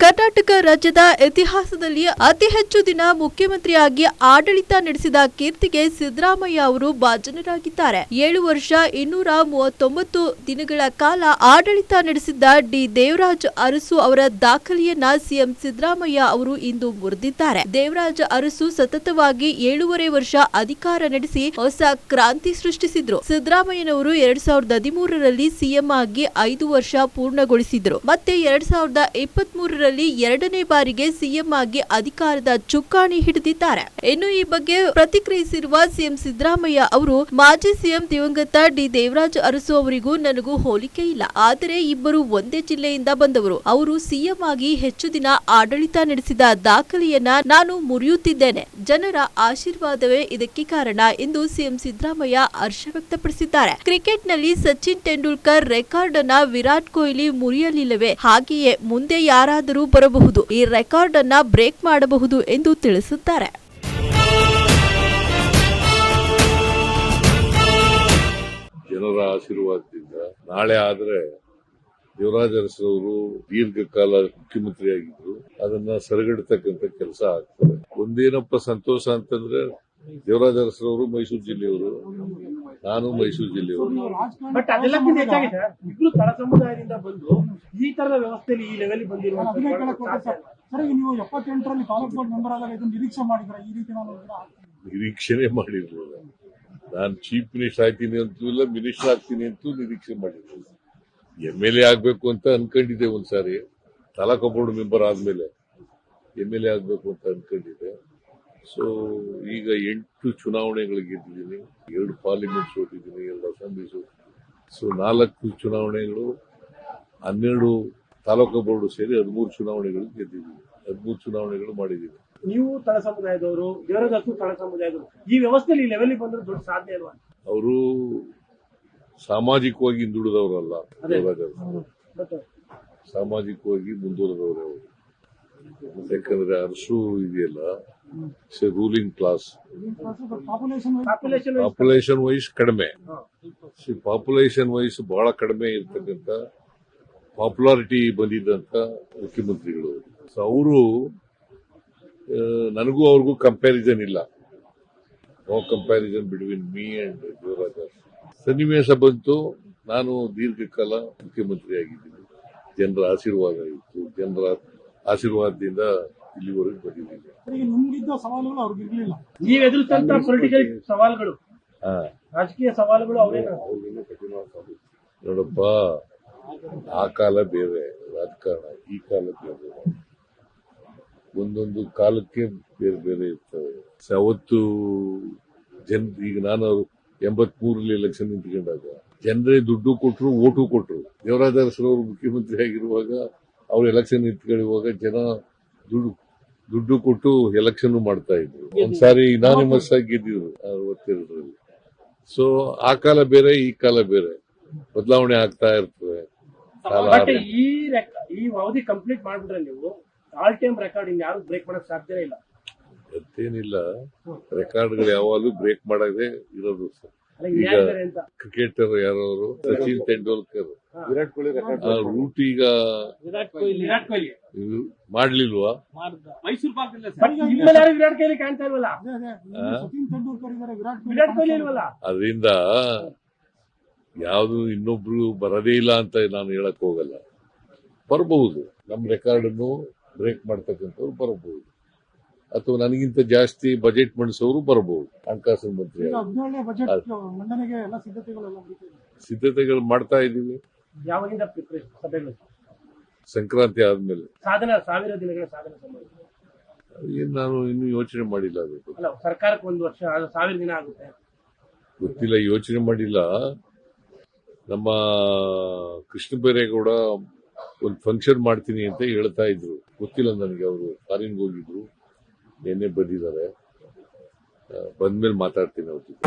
ಕರ್ನಾಟಕ ರಾಜ್ಯದ ಇತಿಹಾಸದಲ್ಲಿ ಅತಿ ಹೆಚ್ಚು ದಿನ ಮುಖ್ಯಮಂತ್ರಿಯಾಗಿ ಆಡಳಿತ ನಡೆಸಿದ ಕೀರ್ತಿಗೆ ಸಿದ್ದರಾಮಯ್ಯ ಅವರು ಭಾಜನರಾಗಿದ್ದಾರೆ. ಏಳು ವರ್ಷ ಇನ್ನೂರ ಮೂವತ್ತೊಂಬತ್ತು ದಿನಗಳ ಕಾಲ ಆಡಳಿತ ನಡೆಸಿದ್ದ ಡಿ. ದೇವರಾಜ್ ಅರಸು ಅವರ ದಾಖಲೆಯನ್ನ ಸಿಎಂ ಸಿದ್ದರಾಮಯ್ಯ ಅವರು ಇಂದು ಮುರಿದಿದ್ದಾರೆ. ದೇವರಾಜ್ ಅರಸು ಸತತವಾಗಿ ಏಳೂವರೆ ವರ್ಷ ಅಧಿಕಾರ ನಡೆಸಿ ಹೊಸ ಕ್ರಾಂತಿ ಸೃಷ್ಟಿಸಿದ್ರು. ಸಿದ್ದರಾಮಯ್ಯನವರು ಎರಡ್ ಸಾವಿರದ ಹದಿಮೂರರಲ್ಲಿ ಸಿಎಂ ಆಗಿ ಐದು ವರ್ಷ ಪೂರ್ಣಗೊಳಿಸಿದ್ರು. ಮತ್ತೆ ಎರಡ್ ಸಾವಿರದ ಇಪ್ಪತ್ತ್ ಮೂರರಲ್ಲಿ ಎರಡನೇ ಬಾರಿಗೆ ಸಿಎಂ ಆಗಿ ಅಧಿಕಾರದ ಚುಕ್ಕಾಣಿ ಹಿಡಿದಿದ್ದಾರೆ. ಇನ್ನು ಈ ಬಗ್ಗೆ ಪ್ರತಿಕ್ರಿಯಿಸಿರುವ ಸಿಎಂ ಸಿದ್ದರಾಮಯ್ಯ ಅವರು, ಮಾಜಿ ಸಿಎಂ ದಿವಂಗತ ಡಿ ದೇವರಾಜ್ ಅರಸು ಅವರಿಗೂ ನನಗೂ ಹೋಲಿಕೆ ಇಲ್ಲ. ಆದರೆ ಇಬ್ಬರು ಒಂದೇ ಜಿಲ್ಲೆಯಿಂದ ಬಂದವರು. ಅವರು ಸಿಎಂ ಆಗಿ ಹೆಚ್ಚು ದಿನ ಆಡಳಿತ ನಡೆಸಿದ ದಾಖಲೆಯನ್ನ ನಾನು ಮುರಿಯುತ್ತಿದ್ದೇನೆ. ಜನರ ಆಶೀರ್ವಾದವೇ ಇದಕ್ಕೆ ಕಾರಣ ಎಂದು ಸಿಎಂ ಸಿದ್ದರಾಮಯ್ಯ ಹರ್ಷ ವ್ಯಕ್ತಪಡಿಸಿದ್ದಾರೆ. ಕ್ರಿಕೆಟ್ನಲ್ಲಿ ಸಚಿನ್ ತೆಂಡೂಲ್ಕರ್ ರೆಕಾರ್ಡ್ ಅನ್ನ ವಿರಾಟ್ ಕೊಹ್ಲಿ ಮುರಿಯಲಿಲ್ಲವೇ? ಹಾಗೆಯೇ ಮುಂದೆ ಯಾರಾದರೂ ಬರಬಹುದು. ಈ ರೆಕಾರ್ಡ್ ಅನ್ನ ಬ್ರೇಕ್ ಮಾಡಬಹುದು ಎಂದು ತಿಳಿಸುತ್ತಾರೆ. ಜನರ ಆಶೀರ್ವಾದದಿಂದ ನಾಳೆ ಆದ್ರೆ ಯುವರಾಜ್ ಅರಸರವರು ದೀರ್ಘಕಾಲ ಮುಖ್ಯಮಂತ್ರಿಯಾಗಿದ್ರು ಅದನ್ನ ಸರಿಗಡತಕ್ಕಂತ ಕೆಲಸ ಆಗ್ತದೆ. ಒಂದೇನಪ್ಪ ಸಂತೋಷ ಅಂತಂದ್ರೆ ದೇವರಾಜ ಅರಸರವರು ಮೈಸೂರು ಜಿಲ್ಲೆಯವರು ನಾನು ಮೈಸೂರು ಜಿಲ್ಲೆಯವರು. ಬಟ್ ಅದೆಲ್ಲಕ್ಕಿಂತ ಹೆಚ್ಚಾಗಿದೆ ಇಬ್ರು ತಳ ಸಮುದಾಯದಿಂದ ಬಂದು ಈ ತರದ ವ್ಯವಸ್ಥೆಯಲ್ಲಿ ಈ ಲೆವೆಲ್ ಸರ್. ಸರ್ ಈಗ ನೀವು ಎಪ್ಪತ್ತೆಂಟರಲ್ಲಿ ತಾಲೂಕ್ ಬೋರ್ಡ್ ಮೆಂಬರ್ ಆದಾಗ ಇದನ್ನು ನಿರೀಕ್ಷೆ ಮಾಡಿದ್ರ ಈ ರೀತಿ ನಾನು. ನಿರೀಕ್ಷೆನೆ ಮಾಡಿರ್ಲಿಲ್ಲ. ನಾನು ಚೀಫ್ ಮಿನಿಸ್ಟರ್ ಆಗ್ತೀನಿ ಅಂತೂ ಇಲ್ಲ ಮಿನಿಸ್ಟರ್ ಆಗ್ತೀನಿ ಅಂತೂ ನಿರೀಕ್ಷೆ ಮಾಡಿರ್ಲಿಲ್ಲ. ಎಂ ಎಲ್ ಎ ಆಗ್ಬೇಕು ಅಂತ ಅನ್ಕೊಂಡಿದ್ದೆ ಒಂದ್ಸಾರಿ. ತಾಲೂಕು ಬೋರ್ಡ್ ಮೆಂಬರ್ ಆದ್ಮೇಲೆ ಎಂ ಎಲ್ ಎ ಆಗ್ಬೇಕು ಅಂತ ಅನ್ಕೊಂಡಿದ್ದೆ. ಸೊ ಈಗ ಎಂಟು ಚುನಾವಣೆಗಳಿಗೆ ಗೆದ್ದಿದ್ದೀನಿ ಎರಡು ಪಾರ್ಲಿಮೆಂಟ್ ಸೋತಿದ್ದೀನಿ ಎರಡು ಅಸೆಂಬ್ಲಿ ಸೋತಿದ್ದೀನಿ. ಸೊ ನಾಲ್ಕು ಚುನಾವಣೆಗಳು ಹನ್ನೆರಡು ತಾಲೂಕು ಬೋರ್ಡ್ ಸೇರಿ ಹದಿಮೂರು ಚುನಾವಣೆಗಳು ಗೆದ್ದಿದ್ದೀನಿ ಹದಿಮೂರು ಚುನಾವಣೆಗಳು ಮಾಡಿದ್ದೀನಿ ನೀವು ತಳ ಸಮುದಾಯದವರು ಇವರದಕ್ಕೂ ತಳ ಸಮುದಾಯದವರು ಈ ವ್ಯವಸ್ಥೆಯಲ್ಲಿ ಈ ಲೆವೆಲ್ ಬಂದ್ರೆ ದೊಡ್ಡ ಸಾಧನೆ ಅಲ್ವಾ? ಅವರು ಸಾಮಾಜಿಕವಾಗಿ ಹಿಂದುಳಿದವರಲ್ಲ. ಬಟ್ ಸಾಮಾಜಿಕವಾಗಿ ಮುಂದುವರೆದವರು ಅವರು. ಯಾಕಂದ್ರೆ ಅರಸು ಇದೆಯಲ್ಲ ruling class population population population wise ಕಡಿಮೆ. ಪಾಪ್ಯುಲೇಷನ್ ವೈಸ್ ಬಹಳ ಕಡಿಮೆ ಇರ್ತಕ್ಕಂಥ ಪಾಪ್ಯುಲಾರಿಟಿ ಬಂದಿದ್ದಂತ ಮುಖ್ಯಮಂತ್ರಿಗಳು. ಸೊ ಅವರು ನನಗೂ ಅವ್ರಿಗೂ ಕಂಪ್ಯಾರಿಸನ್ ಇಲ್ಲ. No comparison between me and Yuvaraj ಸನ್ನಿವೇಶ ಬಂತು. ನಾನು ದೀರ್ಘಕಾಲ ಮುಖ್ಯಮಂತ್ರಿ ಆಗಿದ್ದೀನಿ ಜನರ ಆಶೀರ್ವಾದ ಇತ್ತು. ಜನರ ಆಶೀರ್ವಾದದಿಂದ ಇಲ್ಲಿವರೆಗೂ ಬಂದಿದ್ದೀವಿ ನಿಮ್ಗಿದ್ದ ಸವಾಲುಗಳು ಅವ್ರಿಗೆ ಇರಲಿಲ್ಲ. ನೀವ್ ಎದುರಿಸಂತ ಪೊಲಿಟಿಕಲ್ ಸವಾಲುಗಳು. ರಾಜಕೀಯ ಸವಾಲುಗಳು ಅವರೇನ? ನೋಡಪ್ಪ ಆ ಕಾಲ ಬೇರೆ ರಾಜಕಾರಣ ಈ ಕಾಲ ಬೇರೆ. ಒಂದೊಂದು ಕಾಲಕ್ಕೆ ಬೇರೆ ಬೇರೆ ಇರ್ತವೆ. ಅವತ್ತು ಜನ್ ಈಗ ನಾನು ಎಂಬತ್ ಮೂರಲ್ಲಿ ಎಲೆಕ್ಷನ್ ನಿಂತ್ಕೊಂಡಾಗ ಜನರೇ ದುಡ್ಡು ಕೊಟ್ರು ಓಟು ಕೊಟ್ರು. ದೇವರಾಜ ಅರಸರವರು ಮುಖ್ಯಮಂತ್ರಿ ಆಗಿರುವಾಗ ಅವ್ರು ಎಲೆಕ್ಷನ್ ನಿಂತ್ಕೊಳ್ಳುವಾಗ ಜನ ದುಡ್ಡು ದುಡ್ಡು ಕೊಟ್ಟು ಎಲೆಕ್ಷನ್ ಮಾಡ್ತಾ ಇದ್ರು. ಒಂದ್ಸಾರಿ ಇನಾನಿಮಸ್ ಆಗಿ ಗೆದ್ದಿದ್ರು ಅರವತ್ತೆರಡರಲ್ಲಿ. ಸೊ ಆ ಕಾಲ ಬೇರೆ ಈ ಕಾಲ ಬೇರೆ. ಬದಲಾವಣೆ ಆಗ್ತಾ ಇರ್ತದೆ. ಈ ಅವಧಿ ಕಂಪ್ಲೀಟ್ ಮಾಡ್ಬಿಟ್ರೆ ನೀವು ಆಲ್ ಟೈಮ್ ರೆಕಾರ್ಡ್ ಇನ್ ಯಾರು ಬ್ರೇಕ್ ಮಾಡಕ್ ಸಾಧ್ಯ ಇಲ್ಲ. ರೆಕಾರ್ಡ್ಗಳು ಯಾವಾಗಲೂ ಬ್ರೇಕ್ ಮಾಡದೆ ಇರೋದು ಸರ್. ಈಗ ಕ್ರಿಕೆಟರ್ ಅಂತ? ಕ್ರಿಕೆಟರ್ ಯಾರವರು? ಸಚಿನ್ ತೆಂಡೂಲ್ಕರ್. ವಿರಾಟ್ ಕೊಹ್ಲಿ ಆ ರೂಟ್ ಈಗ ವಿರಾಟ್ ಕೊಹ್ಲಿ. ವಿರಾಟ್ ಕೊಹ್ಲಿ. ಇದು ಮಾಡ್ಲಿಲ್ವಾ? ಮೈಸೂರು ಯಾರು ವಿರಾಟ್ ಕೊಹ್ಲಿ ಕಾಣ್ತಾ ಇಲ್ವಲ್ಲ? ವಿರಾಟ್ ಕೊಹ್ಲಿ ವಿರಾಟ್ ಕೊಹ್ಲಿ ಇಲ್ವಲ್ಲ? ಅದರಿಂದ ಯಾವುದು ಇನ್ನೊಬ್ರು ಬರದೇ ಇಲ್ಲ ಅಂತ ನಾನು ಹೇಳಕ್ ಹೋಗಲ್ಲ. ಬರಬಹುದು. ನಮ್ಮ ರೆಕಾರ್ಡ್ ಅನ್ನು ಬ್ರೇಕ್ ಮಾಡ್ತಕ್ಕಂಥವ್ರು ಬರಬಹುದು. ಅಥವಾ ನನಗಿಂತ ಜಾಸ್ತಿ ಬಜೆಟ್ ಮಂಡಿಸೋರು ಬರಬಹುದು ಹಣಕಾಸು ಮಂತ್ರಿ ಈಗ ಬಜೆಟ್ ಮಂಡನೆಗೆ ಎಲ್ಲ ಸಿದ್ಧತೆಗಳೆಲ್ಲ ನಡೀತಿದೆ ಸಿದ್ಧತೆಗಳು ಮಾಡ್ತಾ ಇದ್ದೀವಿ. ಯಾವಾಗಿಂದ ಸಭೆಗಳು? ಸಂಕ್ರಾಂತಿ ಆದ್ಮೇಲೆ. ಸಾಧನ ಸಾವಿರ ದಿನಗಳ ಸಾಧನೆ ಸಂಬಂಧ ಏನ್ ನಾನು ಇನ್ನೂ ಯೋಚನೆ ಮಾಡಿಲ್ಲ ಅಲ್ಲ ಸರ್ಕಾರಕ್ಕೆ ಒಂದು ವರ್ಷ ಅದು ಸಾವಿರ ದಿನ ಆಗುತ್ತೆ. ಗೊತ್ತಿಲ್ಲ ಯೋಚನೆ ಮಾಡಿಲ್ಲ. ನಮ್ಮ ಕೃಷ್ಣ ಬೈರೇಗೌಡ ಒಂದು ಫಂಕ್ಷನ್ ಮಾಡ್ತೀನಿ ಅಂತ ಹೇಳ್ತಾ ಇದ್ರು. ಗೊತ್ತಿಲ್ಲ ನನಗೆ ಅವರು ಫಾರಿನ್ಗೆ ಹೋಗಿದ್ರು. ನಿನ್ನೆ ಬಂದಿದ್ದಾರೆ ಬಂದ ಬಂದ್ಮೇಲೆ ಮಾತಾಡ್ತೀನಿ ಅವ್ರ ಜೊತೆ.